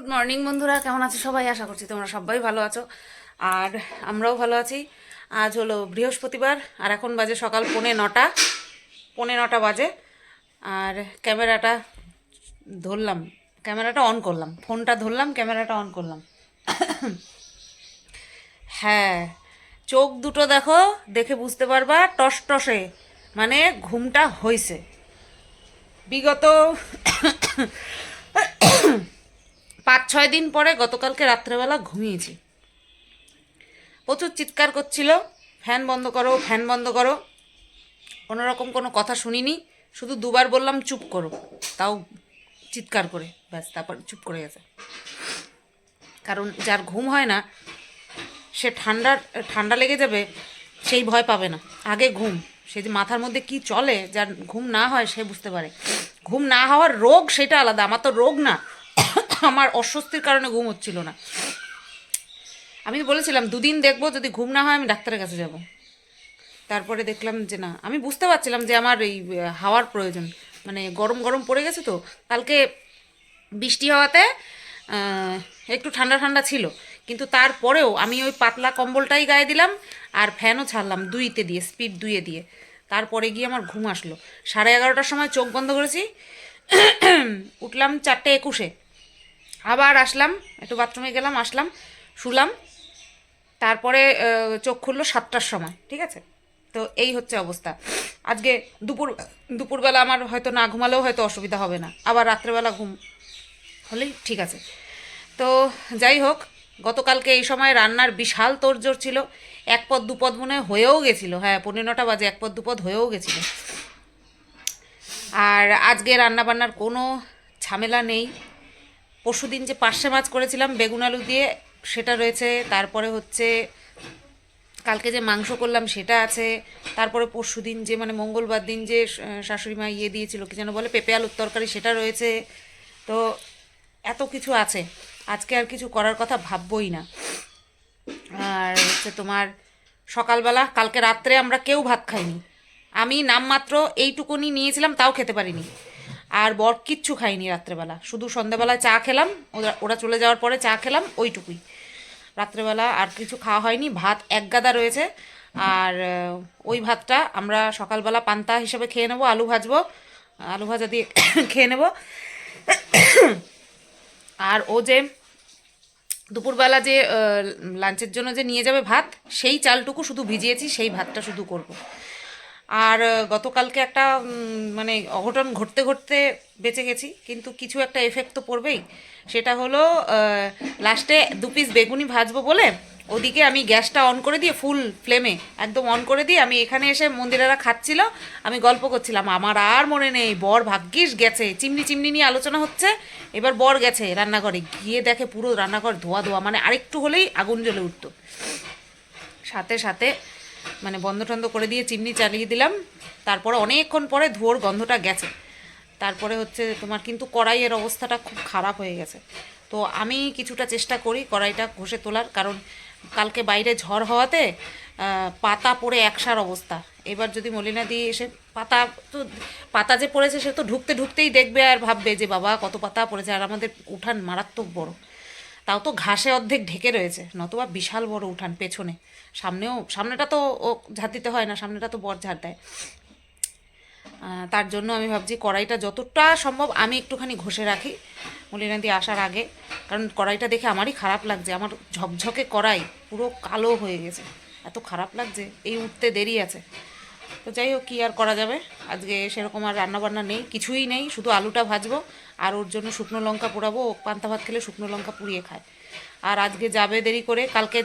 Good morning বন্ধুরা। কেমন আছো সবাই? আশা করছি তোমরা সবাই ভালো আছো। আর আমরাও ভালো আছি। আজ হলো বৃহস্পতিবার, আর এখন বাজে সকাল পৌনে নটা। পৌনে নটা বাজে। আর ক্যামেরাটা ধরলাম। ক্যামেরাটা অন করলাম। ফোনটা ধরলাম, ক্যামেরাটা অন করলাম। হ্যাঁ চোখ দুটো দেখো, দেখে বুঝতে পারবা টস টসে মানে ঘুমটা হইছে। বিগত পাঁচ ছয় দিন পরে গতকালকে রাত্রেবেলা ঘুমিয়েছি। প্রচুর চিৎকার করছিল, ফ্যান বন্ধ করো, ফ্যান বন্ধ করো। কোনো রকম কোনো কথা শুনিনি, শুধু দুবার বললাম চুপ করো। তাও চিৎকার করে, ব্যাস, তারপর চুপ করে গেছে। কারণ যার ঘুম হয় না, সে ঠান্ডার, ঠান্ডা লেগে যাবে, সেই ভয় পাবে না। আগে ঘুম, সে যে মাথার মধ্যে কি চলে, যার ঘুম না হয় সে বুঝতে পারে। ঘুম না হওয়ার রোগ সেটা আলাদা, আমার তো রোগ না। আমার অস্বস্তির কারণে ঘুম হচ্ছিল না। আমি বলেছিলাম, দুদিন দেখব, যদি ঘুম না হয় আমি ডাক্তারের কাছে যাব। তারপরে দেখলাম যে না, আমি বুঝতে পারছিলাম যে আমার এই হাওয়ার প্রয়োজন। মানে গরম গরম পড়ে গেছে তো, কালকে বৃষ্টি হওয়াতে একটু ঠান্ডা ঠান্ডা ছিল। কিন্তু তারপরেও আমি ওই পাতলা কম্বলটাই গায়ে দিলাম আর ফ্যানও ছাড়লাম দুইতে দিয়ে, স্পিড দুইয়ে দিয়ে। তারপরে গিয়ে আমার ঘুম আসলো। সাড়ে এগারোটার সময় চোখ বন্ধ করেছি। উঠলাম চারটে একুশে। আবার আসলাম, একটু বাথরুমে গেলাম, আসলাম, শুলাম, তারপরে চোখ খুললো সাতটার সময়, ঠিক আছে? তো এই হচ্ছে অবস্থা। আজকে দুপুর, দুপুরবেলা আমার হয়তো না ঘুমালেও হয়তো অসুবিধা হবে না, আবার রাত্রেবেলা ঘুম হলেই ঠিক আছে। তো যাই হোক, গতকালকে এই সময় রান্নার বিশাল তোড়জোড় ছিল, এক পদ দুপদ মনে হয় হয়েও গেছিল হ্যাঁ পনেরো নটা বাজে, এক পদ দুপদ হয়েও গেছিল। আর আজকে রান্নাবান্নার কোনো ঝামেলা নেই পরশুদিন যে পার্শে মাছ করেছিলাম, বেগুন আলু দিয়ে সেটা রয়েছে, তারপরে হচ্ছে কালকে যে মাংস করলাম সেটা আছে, তারপরে পরশুদিন যে মানে মঙ্গলবার দিন যে শাশুড়ি মা ইয়ে দিয়েছিল, কি যেন বলে, পেঁপে আলুর তরকারি সেটা রয়েছে। তো এত কিছু আছে, আজকে আর কিছু করার কথা ভাববই না। আর হচ্ছে তোমার সকালবেলা, কালকে রাত্রে আমরা কেউ ভাত খাইনি। আমি নামমাত্র এইটুকুনি নিয়েছিলাম, তাও খেতে পারিনি। আর বর কিচ্ছু খাইনি রাত্রেবেলা। শুধু সন্ধ্যাবেলায় চা খেলাম, ওরা ওরা চলে যাওয়ার পরে চা খেলাম, ওইটুকুই। রাত্রেবেলা আর কিছু খাওয়া হয়নি, ভাত এক গাদা রয়েছে। আর ওই ভাতটা আমরা সকালবেলা পান্তা হিসেবে খেয়ে নেব, আলু ভাজবো। আলু ভাজা দিয়ে খেয়ে নেব। আর ও যে দুপুরবেলা যে লাঞ্চের জন্য যে নিয়ে যাবে ভাত, সেই চালটুকু শুধু ভিজিয়েছি, সেই ভাতটা শুধু করব। আর গতকালকে একটা মানে অঘটন ঘটতে ঘটতে বেঁচে গেছি, কিন্তু কিছু একটা এফেক্ট তো পড়বেই। সেটা হলো লাস্টে দু পিস বেগুনি ভাজবো বলে, ওদিকে আমি গ্যাসটা অন করে দিয়ে ফুল ফ্লেমে একদম অন করে দিয়ে আমি এখানে এসে মন্দিরেরা খাচ্ছিল, আমি গল্প করছিলাম, আমার আর মনে নেই, বর ভাগ্যিস গেছে, চিমনি চিমনি নিয়ে আলোচনা হচ্ছে, এবার বর গেছে রান্নাঘরে। গিয়ে দেখে পুরো রান্নাঘর ধোয়া ধোয়া মানে আরেকটু হলেই আগুন জ্বলে উঠতো। সাথে সাথে মানে বন্ধ টন্ধ করে দিয়ে চিমনি চালিয়ে দিলাম। তারপরে অনেকক্ষণ পরে ধোঁয়ার গন্ধটা গেছে। তারপরে হচ্ছে তোমার কিন্তু কড়াইয়ের অবস্থাটা খুব খারাপ হয়ে গেছে। তো আমি কিছুটা চেষ্টা করি কড়াইটা ঘষে তোলার, কারণ কালকে বাইরে ঝড় হওয়াতে পাতা পড়ে একসার অবস্থা। এবার যদি মলিনা দিয়ে এসে পাতা তো, পাতা যে পড়েছে সে তো ঢুকতে ঢুকতেই দেখবে আর ভাববে যে বাবা কত পাতা পড়েছে। আর আমাদের উঠান মারাত্মক বড়। তাও তো ঘাসে অর্ধেক ঢেকে রয়েছে, নতুবা বিশাল বড় উঠান পেছনে। সামনেও, সামনেটা তো ও ঝাড় দিতে হয় না, সামনেটা তো বর ঝাড় দেয়। তার জন্য আমি ভাবছি কড়াইটা যতটা সম্ভব আমি একটুখানি ঘষে রাখি মলিনাদি আসার আগে, কারণ কড়াইটা দেখে আমারই খারাপ লাগছে। আমার ঝকঝকে কড়াই পুরো কালো হয়ে গেছে। এত খারাপ লাগছে, এই উঠতে দেরি আছে। তো যাই হোক, কী আর করা যাবে? আজকে সেরকম আর রান্নাবান্না নেই, কিছুই নেই, শুধু আলুটা ভাজবো আর ওর জন্য শুকনো লঙ্কা পোড়াবো। ও পান্তা ভাত খেলে শুকনো লঙ্কা পুড়িয়ে খায়। আর আজকে যাবে দেরি করে, কালকে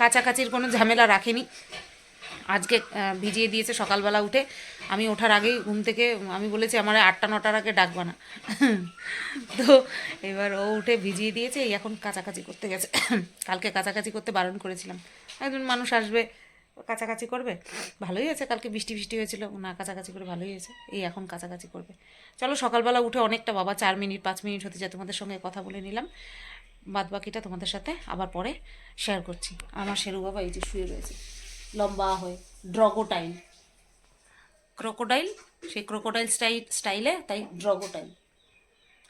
কাছাকাছির কোনো ঝামেলা রাখেনি। আজকে ভিজিয়ে দিয়েছে সকালবেলা উঠে। আমি ওঠার আগেই ঘুম থেকে, আমি বলেছি আমার আটটা, নটার আগে ডাকবা না। তো এবার ও উঠে ভিজিয়ে দিয়েছে, এই এখন কাছাকাছি করতে গেছে। কালকে কাছাকাছি করতে বারণ করেছিলাম। একজন মানুষ আসবে কাছাকাছি করবে? ভালোই আছে কালকে বৃষ্টি বৃষ্টি হয়েছিল। না, কাছাকাছি করে ভালোই হয়েছে। এই এখন কাছাকাছি করবে। চলো, সকালবেলা উঠে অনেকটা বাবা, চার মিনিট, পাঁচ মিনিট হতে যায়। তোমাদের সঙ্গে কথা বলে নিলাম। বাদ বাকিটা তোমাদের সাথে আবার পরে শেয়ার করছি। আমার শেরু বাবা এই যে শুয়ে রয়েছে। লম্বা হয়ে, ড্রগোটাইল। ক্রোকোডাইল? সেই ক্রোকোডাইল স্টাইল, স্টাইলে, তাই ড্রগোটাইল।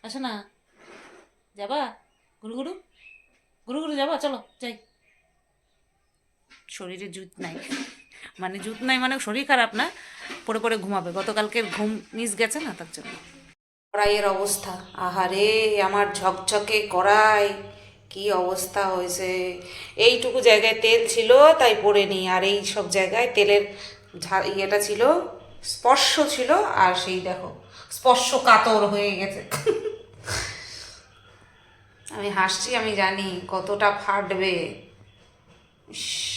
আচ্ছা না। যাবা? গুরু গুরু? গুরু গুরু যাবা? চলো, যাই। শরীরে জুত নাই। মানে জুত নাই মানে শরীর খারাপ না, পরে পরে ঘুমাবে। গতকালকে ঘুম মিস গেছে না তার জন্য? কড়াইয়ের অবস্থা, আহারে, আমার ঝকঝকে কড়াই, কি অবস্থা হয়েছে? এইটুকু জায়গায় তেল ছিল, তাই পড়েনি আর এই সব জায়গায় তেলের ইয়েটা ছিল, স্পর্শ ছিল, আর সেই দেখো, স্পর্শ কাতর হয়ে গেছে। আমি হাসছি, আমি জানি কতটা ফাটবে। ইস।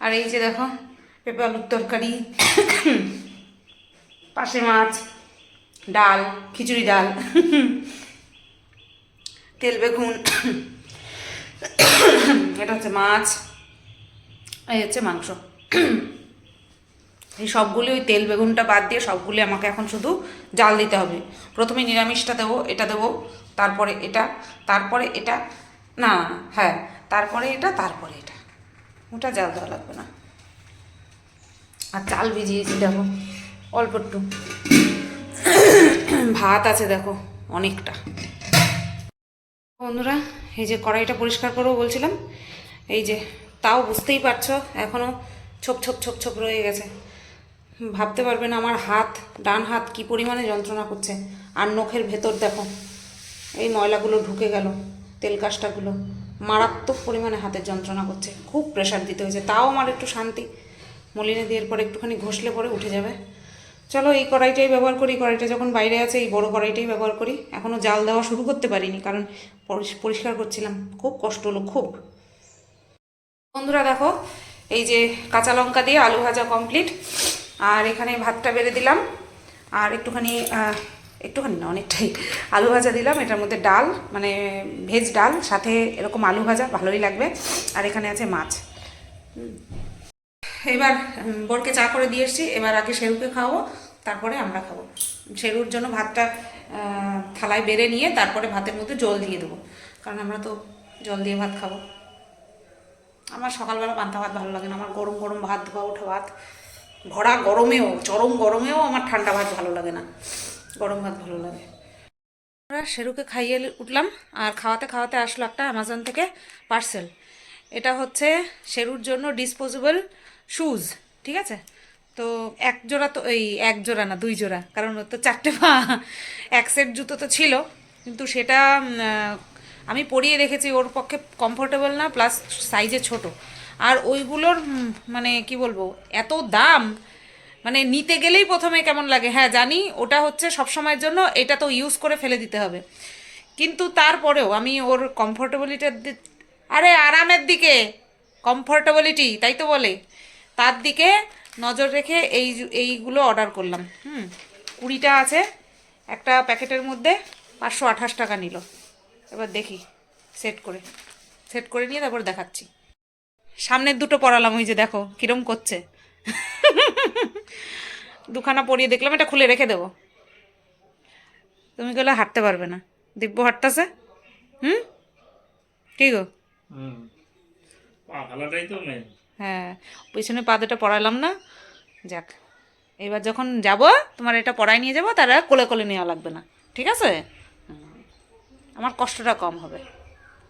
আর এই যে দেখো, পেঁপে আলুর তরকারি, পাশে মাছ, ডাল, খিচুড়ি ডাল, তেল, বেগুন, এটা হচ্ছে মাছ, এই হচ্ছে মাংস। এই সবগুলি ওই তেল, বেগুনটা বাদ দিয়ে সবগুলি আমাকে এখন শুধু জাল দিতে হবে। প্রথমে নিরামিষটা দেবো, এটা দেবো, তারপরে এটা তারপরে এটা, না হ্যাঁ তারপরে এটা তারপরে এটা। ওটা জাল দেওয়া লাগবে না। আর চাল ভিজিয়েছি, দেখো, অল্প একটু। ভাত আছে, দেখো, অনেকটা। বন্ধুরা, এই যে কড়াইটা পরিষ্কার করব বলছিলাম, এই যে তাও বুঝতেই পারছ এখনও ছোপ ছোপ ছোপ ছোপ রয়ে গেছে। ভাবতে পারবেন আমার হাত, ডান হাত কি পরিমাণে যন্ত্রণা করছে। আর নখের ভেতর দেখো, এই ময়লাগুলো ঢুকে গেল, তেল কাজটাগুলো মারাত্মক পরিমাণে হাতের যন্ত্রণা করছে, খুব প্রেশার দিতে হয়েছে, তাও আমার একটু শান্তি। মলিনে দিয়ে পরে একটুখানি ঘষলে পরে উঠে যাবে। চলো এই কড়াইটাই ব্যবহার করি কড়াইটা যখন বাইরে আছে, এই বড় কড়াইটাই ব্যবহার করি। এখনও জাল দেওয়া শুরু করতে পারিনি, কারণ পরিষ- পরিষ্কার করছিলাম, খুব কষ্ট হলো, খুব। বন্ধুরা দেখো, এই যে কাঁচা লঙ্কা দিয়ে আলু ভাজা কমপ্লিট আর এখানে ভাতটা বেড়ে দিলাম, আর একটুখানি একটুখানি না অনেকটাই। আলু ভাজা দিলাম, এটার মধ্যে ডাল মানে ভেজ ডাল, সাথে এরকম আলু ভাজা, ভালোই লাগবে। আর এখানে আছে মাছ। এবার বরকে চা করে দিয়ে এসেছি, এবার আগে শেরুকে খাওয়াবো, তারপরে আমরা খাব। শেরুর জন্য ভাতটা থালায় বেড়ে নিয়ে তারপরে ভাতের মধ্যে জল দিয়ে দেবো। কারণ আমরা তো জল দিয়ে ভাত খাব। আমার সকালবেলা পান্তা ভাত ভালো লাগে না, আমার গরম গরম ভাত ধোয়া ওঠা ভাত, ভরা গরমেও, চরম গরমেও আমার ঠান্ডা ভাত ভালো লাগে না। গরম ভাত ভালো লাগে। আমরা শেরুকে খাইয়ে উঠলাম আর খাওয়াতে খাওয়াতে আসলো একটা অ্যামাজন থেকে পার্সেল এটা হচ্ছে শেরুর জন্য ডিসপোজেবল শুজ ঠিক আছে? তো এক জোড়া তো এই এক জোড়া না, দুই জোড়া, কারণ ওর তো চারটে পা, এক সেট জুতো তো ছিল। কিন্তু সেটা আমি পরিয়ে রেখেছি, ওর পক্ষে কমফোর্টেবল না প্লাস সাইজে ছোট। আর ওইগুলোর মানে কি বলব, এত দাম মানে নিতে গেলেই প্রথমে কেমন লাগে? হ্যাঁ জানি ওটা হচ্ছে সব সময়ের জন্য, এটা তো ইউজ করে ফেলে দিতে হবে। কিন্তু তারপরেও আমি ওর কমফোর্টেবিলিটির আরে আরামের দিকে কমফোর্টেবিলিটি তাই তো বলে। তার দিকে নজর রেখে এই এইগুলো অর্ডার করলাম। হুম, কুড়িটা আছে, একটা প্যাকেটের মধ্যে পাঁচশো আঠাশ টাকা নিল। এবার দেখি সেট করে। সেট করে নিয়ে তারপর দেখাচ্ছি। সামনের দুটো পড়ালাম ওই যে দেখো, কিরম করছে। দুখানা পরিয়ে দেখলাম এটা খুলে রেখে দেবো। তুমি গেলে হাঁটতে পারবে না। দিব্য হাঁটতেছে? হুম? কি গো? হ্যাঁ পিছনে পা দুটো পড়ালাম না। যাক এবার যখন যাব তোমার এটা পড়ায় নিয়ে যাব তারা কোলে কোলে নেওয়া লাগবে না। ঠিক আছে? আমার কষ্টটা কম হবে।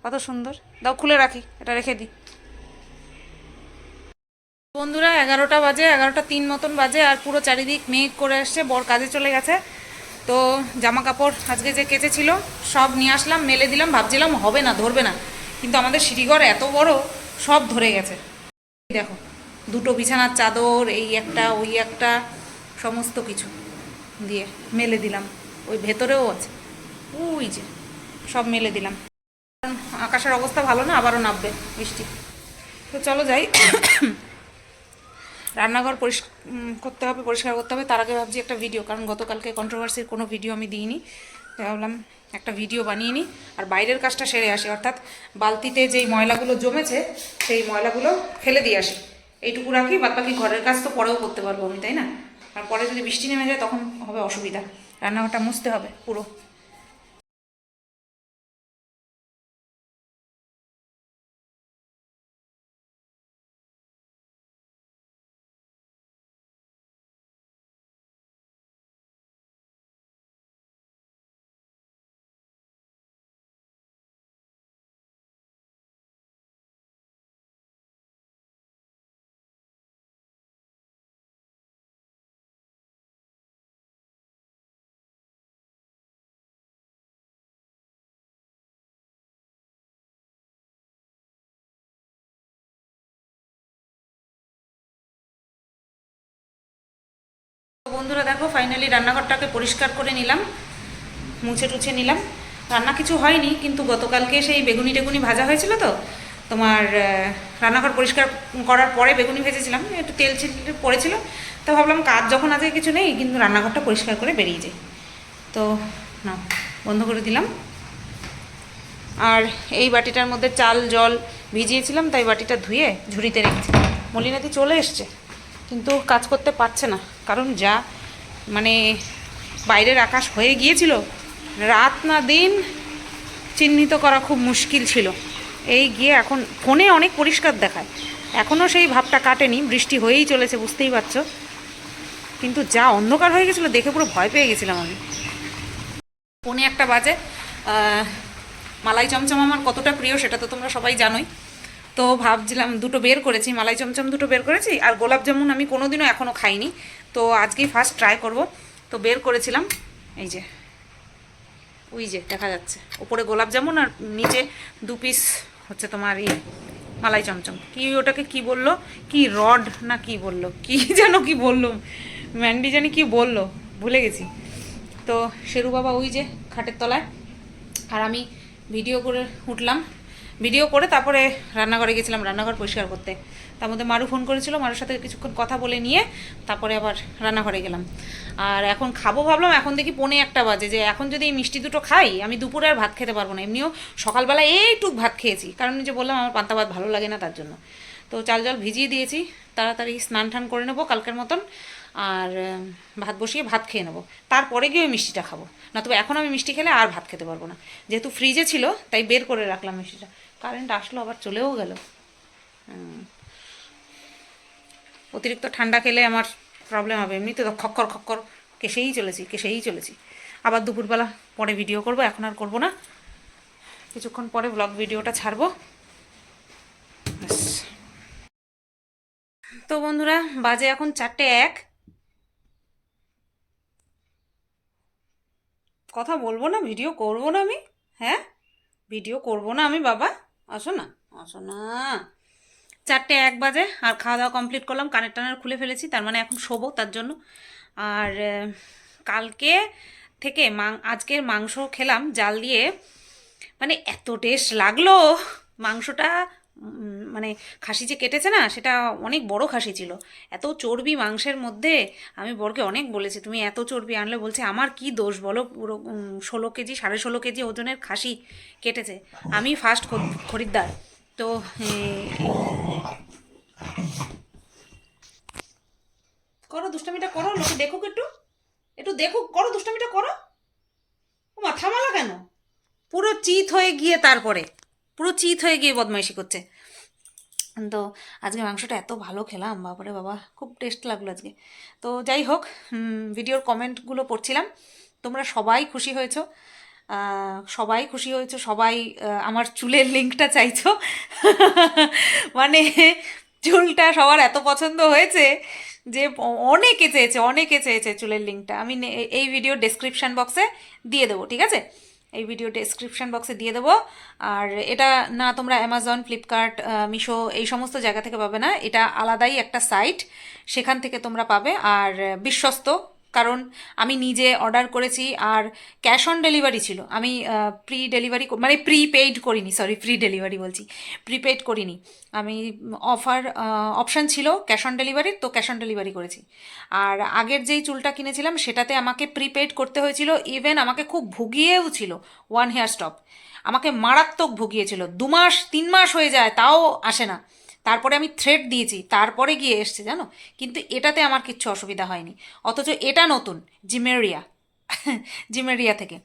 কত সুন্দর। দাও খুলে রাখি এটা রেখে দিই। বন্ধুরা, এগারোটা বাজে, এগারোটা তিন মতন বাজে আর পুরো চারিদিক মেঘ করে আসছে, বর কাজে চলে গেছে। তো জামা কাপড় আজকে যে কেচেছিল, সব নিয়ে আসলাম, মেলে দিলাম, ভাবছিলাম হবে না, ধরবে না। কিন্তু আমাদের সিঁড়িঘর এত বড়, সব ধরে গেছে। দেখো, দুটো বিছানার চাদর, এই একটা, ওই একটা, সমস্ত কিছু দিয়ে মেলে দিলাম। ওই ভেতরেও আছে। ওই যে, সব মেলে দিলাম। আকাশের অবস্থা ভালো না, আবারও নামবে বৃষ্টি। তো চলো যাই। রান্নাঘর পরিষ্কার করতে হবে, পরিষ্কার করতে হবে। তার আগে ভাবছি একটা ভিডিও কারণ গতকালকে কন্ট্রোভার্সির কোনো ভিডিও আমি দিইনি। ভাবলাম একটা ভিডিও বানিয়ে নিই। আর বাইরের কাজটা সেরে আসি। অর্থাৎ বালতিতে যেই ময়লাগুলো জমেছে, সেই ময়লাগুলো ফেলে দিয়ে আসি। এইটুকু রাখি বাদ বাকি ঘরের কাজ তো পরেও করতে পারব আমি, তাই না? আর পরে যদি বৃষ্টি নেমে যায়, তখন হবে অসুবিধা। রান্নাঘরটা মুছতে হবে, পুরো। বন্ধুরা দেখো ফাইনালি রান্নাঘরটাকে পরিষ্কার করে নিলাম, মুছে টুছে নিলাম। রান্না কিছু হয়নি, কিন্তু গতকালকে সেই বেগুনি টেগুনি ভাজা হয়েছিল তো, তোমার রান্নাঘর পরিষ্কার করার পরে বেগুনি ভেজেছিলাম, একটু তেল ছিল, পড়েছিল, তো ভাবলাম কাজ যখন আজকে কিছু নেই, কিন্তু রান্নাঘরটা পরিষ্কার করে বেরিয়ে যাই। তো না বন্ধ করে দিলাম। আর এই বাটিটার মধ্যে চাল, জল ভিজিয়েছিলাম, তাই বাটিটা ধুয়ে ঝুড়িতে রেখেছি মলিনাদি চলে এসছে। কিন্তু কাজ করতে পারছে না। কারণ যা মানে বাইরের আকাশ হয়ে গিয়েছিল, রাত না দিন চিহ্নিত করা খুব মুশকিল ছিল। এই গিয়ে এখন ফোনে অনেক পরিষ্কার দেখায়। এখনও সেই ভাবটা কাটেনি, বৃষ্টি হয়েই চলেছে, বুঝতেই পারছ। কিন্তু যা অন্ধকার হয়ে গেছিল দেখে পুরো ভয় পেয়ে গেছিলাম আমি। ফোনে একটা বাজে মালাই চমচম আমার কতটা প্রিয় সেটা তো তোমরা সবাই জানোই। তো ভাবছিলাম দুটো বের করেছি, মালাই চমচম দুটো বের করেছি আর গোলাপ জামুন আমি কোনোদিনও এখনও খাইনি। তো আজকেই ফার্স্ট ট্রাই করব। তো বের করেছিলাম, এই যে, ওই যে দেখা যাচ্ছে। ওপরে গোলাপ জামুন আর নিচে দু পিস হচ্ছে তোমার ইয়ে মালাই চমচম। কি ওটাকে কি বলল? কি রড না কি বলল? কি যেন কি বলল? ম্যান্ডি জানি কি বলল? ভুলে গেছি। তো শেরু বাবা ওই যে খাটের তলায়। আর আমি ভিডিও করে উঠলাম। ভিডিও করে তারপরে রান্নাঘরে গেছিলাম, রান্নাঘর পরিষ্কার করতে। তার মধ্যে মারু ফোন করেছিল, মারুর সাথে কিছুক্ষণ কথা বলে নিয়ে তারপরে আবার রান্নাঘরে গেলাম। আর এখন খাব ভাবলাম, এখন দেখি পৌনে একটা বাজে, যে এখন যদি এই মিষ্টি দুটো খাই, আমি দুপুরে আর ভাত খেতে পারব না। এমনিও সকালবেলা এইটুক ভাত খেয়েছি, কারণ যে বললাম, আমার পান্তা ভাত ভালো লাগে না তার জন্য। তো চাল জল ভিজিয়ে দিয়েছি, তাড়াতাড়ি স্নান টান করে নেব কালকের মতন, আর ভাত বসিয়ে ভাত খেয়ে নেব। তারপরে গিয়ে ওই মিষ্টিটা খাব। না তবে এখন আমি মিষ্টি খেলে আর ভাত খেতে পারব না। যেহেতু ফ্রিজে ছিল, তাই বের করে রাখলাম মিষ্টিটা। কারেন্ট আসলো, আবার চলেও গেল। হুম। অতিরিক্ত ঠান্ডা খেলে আমার প্রবলেম হবে। এমনিতে তো খক্কর খক্কর। কেসেই চলেছি কেসেই চলেছি। আবার দুপুরবেলা পরে ভিডিও করব, এখন আর করব না। কিছুক্ষণ পরে ব্লগ ভিডিওটা ছাড়বো। তো বন্ধুরা, বাজে এখন চারটে এক। কথা বলব না ভিডিও করব না আমি। হ্যাঁ? ভিডিও করব না আমি, বাবা। আসো না আসো না। চারটে এক বাজে, আর খাওয়া দাওয়া কমপ্লিট করলাম, কানের টানের খুলে ফেলেছি, তার মানে এখন শোবো তার জন্য। আর কালকে থেকে মাং, আজকের মাংস খেলাম, জাল দিয়ে। মানে এত টেস্ট লাগল, মাংসটা মানে খাসি যে কেটেছে না, সেটা অনেক বড় খাসি ছিল। এত চর্বি মাংসের মধ্যে আমি বরকে অনেক বলেছি, তুমি এত চর্বি আনলে, বলছে, আমার কি দোষ বলো? পুরো ষোলো কেজি, সাড়ে ষোলো কেজি ওজনের খাসি কেটেছে। আমি ফার্স্ট খরিদ্দার। তো করো, দুষ্টামিটা করো, লোকে দেখুক একটু। একটু দেখুক, করো, দুষ্টামিটা করো। ও মা থামালা কেন? পুরো চিত হয়ে গিয়ে তারপরে। পুরো চিত হয়ে গিয়ে বদমাইশি করছে। তো আজকে মাংসটা এত ভালো খেলাম বাবারে বাবা, খুব টেস্ট লাগল আজকে। তো যাই হোক ভিডিওর কমেন্টগুলো পড়ছিলাম। তোমরা সবাই খুশি হয়েছো? সবাই খুশি হয়েছো? সবাই আমার চুলের লিঙ্কটা চাইছো? মানে চুলটা সবার এত পছন্দ হয়েছে যে অনেকে চেয়েছে অনেকে চেয়েছে চুলের লিঙ্কটা আমি এই ভিডিও ডেসক্রিপশান বক্সে দিয়ে দেবো, ঠিক আছে? এই ভিডিও ডেসক্রিপশান বক্সে দিয়ে দেবো। আর এটা না তোমরা অ্যামাজন ফ্লিপকার্ট মিশো এই সমস্ত জায়গা থেকে পাবে না। এটা আলাদাই একটা সাইট সেখান থেকে তোমরা পাবে। আর বিশ্বস্ত কারণ আমি নিজে অর্ডার করেছি আর ক্যাশ অন ডেলিভারি ছিল। আমি প্রি ডেলিভারি মানে প্রিপেইড করিনি সরি প্রি ডেলিভারি বলছি। প্রিপেইড করিনি। আমি অফার অপশান ছিল ক্যাশ অন ডেলিভারির তো ক্যাশ অন ডেলিভারি করেছি। আর আগের যেই চুলটা কিনেছিলাম, সেটাতে আমাকে প্রিপেইড করতে হয়েছিল। ইভেন আমাকে খুব ভুগিয়েও ছিল ওয়ান হেয়ার স্টপ আমাকে মারাত্মক ভুগিয়েছিল। দু মাস, তিন মাস হয়ে যায়, তাও আসে না। তারপরে আমি থ্রেড দিয়েছি, তারপরে গিয়ে এসছে, জানো? কিন্তু এটাতে আমার কিচ্ছু অসুবিধা হয়নি। অথচ এটা নতুন, জিমেরিয়া। জিমেরিয়া থেকে।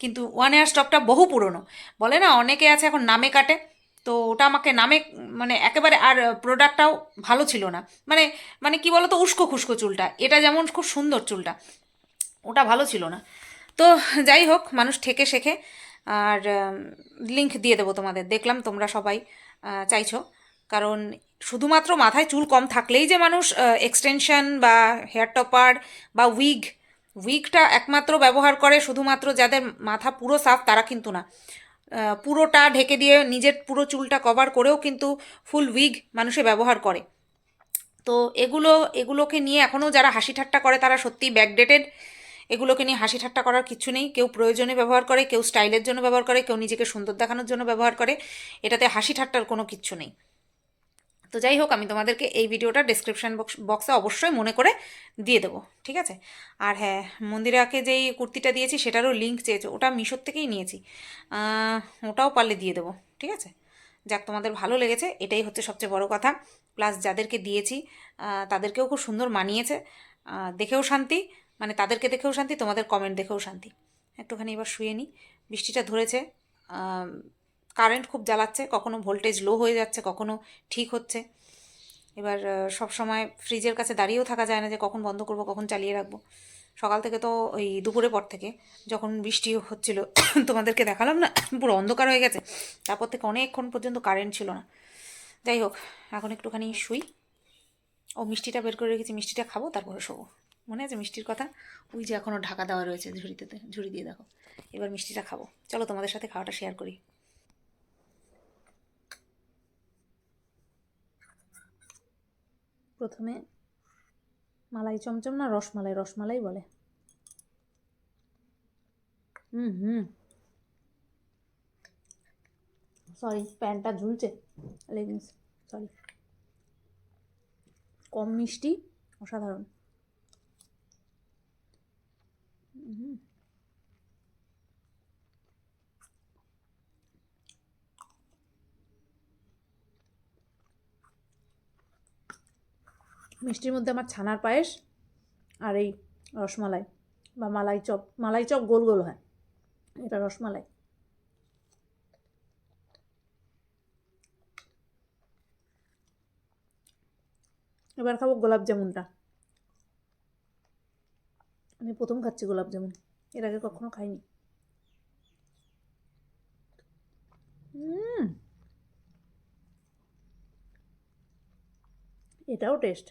কিন্তু ওয়ান ইয়ার স্টকটা বহু পুরনো। বলে না, অনেকে আছে এখন নামে কাটে। তো ওটা আমাকে নামে মানে একেবারে আর প্রোডাক্টটাও ভালো ছিল না। মানে মানে কি বলতো, উস্কো খুস্কো চুলটা। এটা যেমন খুব সুন্দর চুলটা। ওটা ভালো ছিল না। তো যাই হোক, মানুষ ঠেকে শেখে। আর লিংক দিয়ে দেবো তোমাদের। দেখলাম তোমরা সবাই চাইছো। কারণ শুধুমাত্র মাথায় চুল কম থাকলেই যে মানুষ এক্সটেনশন বা হেয়ার টপার বা উইগ উইগটা একমাত্র ব্যবহার করে শুধুমাত্র যাদের মাথা পুরো সাফ তারা কিন্তু না। পুরোটা ঢেকে দিয়ে নিজের পুরো চুলটা কভার করেও কিন্তু ফুল উইগ মানুষে ব্যবহার করে। তো এগুলো, এগুলোকে নিয়ে এখনও যারা হাসি ঠাট্টা করে তারা সত্যিই ব্যাকডেটেড এগুলোকে নিয়ে হাসি ঠাট্টা করার কিছু নেই। কেউ প্রয়োজনে ব্যবহার করে, কেউ স্টাইলের জন্য ব্যবহার করে, কেউ নিজেকে সুন্দর দেখানোর জন্য ব্যবহার করে। এটাতে হাসি ঠাট্টার কোনো কিচ্ছু নেই। তো যাই হোক, আমি তোমাদেরকে এই ভিডিওটা ডিসক্রিপশান বক্স বক্সে অবশ্যই মনে করে দিয়ে দেবো, ঠিক আছে? আর হ্যাঁ মন্দিরাকে যেই কুর্তিটা দিয়েছি সেটারও লিঙ্ক চেয়েছো, ওটা মিশোর থেকেই নিয়েছি। ওটাও পারলে দিয়ে দেবো, ঠিক আছে? যাক, তোমাদের ভালো লেগেছে, এটাই হচ্ছে সবচেয়ে বড় কথা। প্লাস যাদেরকে দিয়েছি তাদেরকেও খুব সুন্দর মানিয়েছে। দেখেও শান্তি মানে তাদেরকে দেখেও শান্তি, তোমাদের কমেন্ট দেখেও শান্তি। একটুখানি এবার শুয়ে নিই বৃষ্টিটা ধরেছে কারেন্ট খুব জ্বালাচ্ছে, কখনো ভোল্টেজ লো হয়ে যাচ্ছে, কখনো ঠিক হচ্ছে। এবার সব সময় ফ্রিজের কাছে দাঁড়িয়েও থাকা যায় না যে কখন বন্ধ করব, কখন চালিয়ে রাখব। সকাল থেকে তো ওই দুপুরের পর থেকে যখন বৃষ্টি হচ্ছিল, তোমাদেরকে দেখালাম না, পুরো অন্ধকার হয়ে গেছে। তারপর থেকে অনেকক্ষণ পর্যন্ত কারেন্ট ছিল না। যাই হোক, এখন একটুখানি শুই। ও মিষ্টিটা বের করে রেখেছি, মিষ্টিটা খাব, তারপরে শোবো। মনে আছে মিষ্টির কথা? ওই যে এখনও ঢাকা দেওয়া রয়েছে ঝুড়িতে, ঝুড়ি দিয়ে দেখো। এবার মিষ্টিটা খাব। চলো তোমাদের সাথে খাওয়াটা শেয়ার করি। প্রথমে মালাই চমচম না রসমালাই রসমালাই বলে। হুম হুম। সরি প্যান্টটা ঝুলছে। লেগিংস সরি কম মিষ্টি, অসাধারণ। হুম। মিষ্টির মধ্যে আমার ছানার পায়েস আর এই রসমালাই বা মালাই চপ। মালাই চপ গোল গোল হয়। এটা রসমালাই। এবার খাব গোলাপ জামুনটা। আমি প্রথম খাচ্ছি গোলাপ জামুন। এর আগে কখনো খাইনি। এটাও টেস্ট।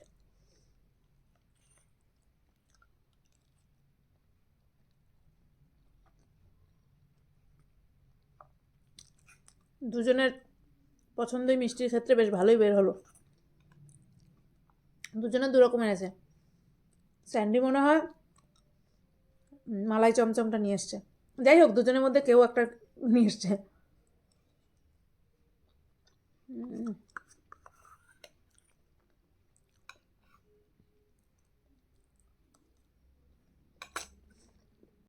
দুজনের পছন্দই মিষ্টির ক্ষেত্রে বেশ ভালোই বের হলো। দুজনের দুরকমের আছে স্যান্ডি মনে হয় মালাই চমচমটা নিয়ে এসছে। যাই হোক, দুজনের মধ্যে কেউ একটা নিয়ে এসছে।